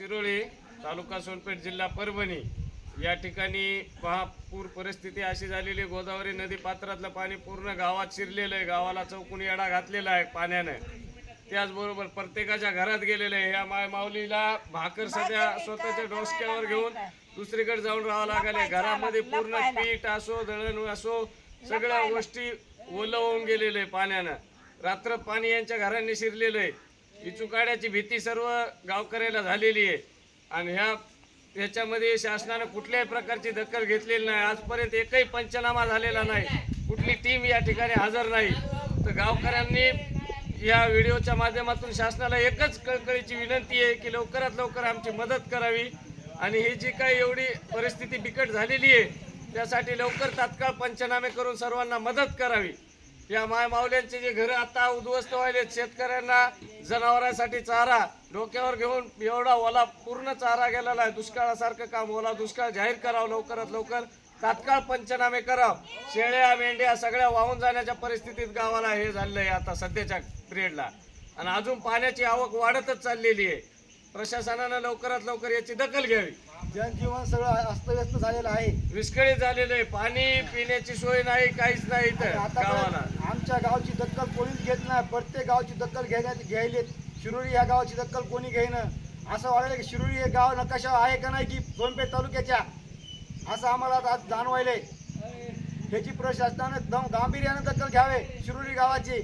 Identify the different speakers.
Speaker 1: शिरोळी तालुका सोनपेठ जिल्हा परभणी. या ठिकाणी महापूर परिस्थिती अशी झालेली गोदावरी नदी पात्रातलं पाणी पूर्ण गावात शिरलेलं आहे गावाला चौकून येडा घातलेला आहे पाण्यानं. त्याचबरोबर प्रत्येकाच्या घरात गेलेलं आहे. या माय माऊलीला भाकर सध्या स्वतःच्या डोसक्यावर घेऊन दुसरीकडे जाऊन राहावं लागले. घरामध्ये पूर्ण पीठ असो दळण असो सगळ्या गोष्टी ओलं होऊन गेलेलं आहे पाण्यानं. रात्र पाणी यांच्या घरांनी शिरलेलं आहे. ही चुकाड्याची भीती सर्व गावकऱ्याला झालेली आहे. आणि ह्या याच्यामध्ये शासनानं कुठल्याही प्रकारची दखल घेतलेली नाही. आजपर्यंत एकही पंचनामा झालेला नाही. कुठली टीम या ठिकाणी हजर नाही. तर गावकऱ्यांनी या व्हिडिओच्या माध्यमातून शासनाला एकच कळकळीची विनंती आहे की लवकरात लवकर आमची मदत करावी. आणि ही जी काही एवढी परिस्थिती बिकट झालेली आहे त्यासाठी लवकर तात्काळ पंचनामे करून सर्वांना मदत करावी. या मायमाऊल्यांचे जे घरं आता उद्ध्वस्त व्हायले शेतकऱ्यांना जनावरांसाठी चारा डोक्यावर घेऊन एवढा ओला पूर्ण चारा गेलेला आहे. दुष्काळासारखं काम ओला दुष्काळ जाहीर करावं लवकरात लवकर. तात्काळ पंचनामे करावं. शेळ्या मेंढ्या सगळ्या वाहून जाण्याच्या परिस्थितीत गावाला हे झालेलं आहे आता सध्याच्या पिरियडला आणि अजून पाण्याची आवक वाढतच चाललेली आहे. प्रशासनानं लवकरात लवकर याची दखल घ्यावी.
Speaker 2: जनजीवन सगळं अस्तव्यस्त झालेलं आहे.
Speaker 1: विस्कळीत झालेलं आहे. पाणी पिण्याची सोय नाही काहीच नाही
Speaker 2: आता
Speaker 1: गावाला.
Speaker 2: आमच्या गावची दक्कल कोणीच घेत नाही. प्रत्येक गावची दक्कल घेण्यात घ्यायलेत. शिरोळी या गावाची दक्कल कोणी घेणं असं वाटलं की शिरोळी हे गाव नकाशा आहे का नाही की सोनपेठ तालुक्याच्या? असं आम्हाला आता आज जाणवायलंय. ह्याची प्रशासनानं दम गांभीर्यानं दखल घ्यावे. शिरोळी गावाची.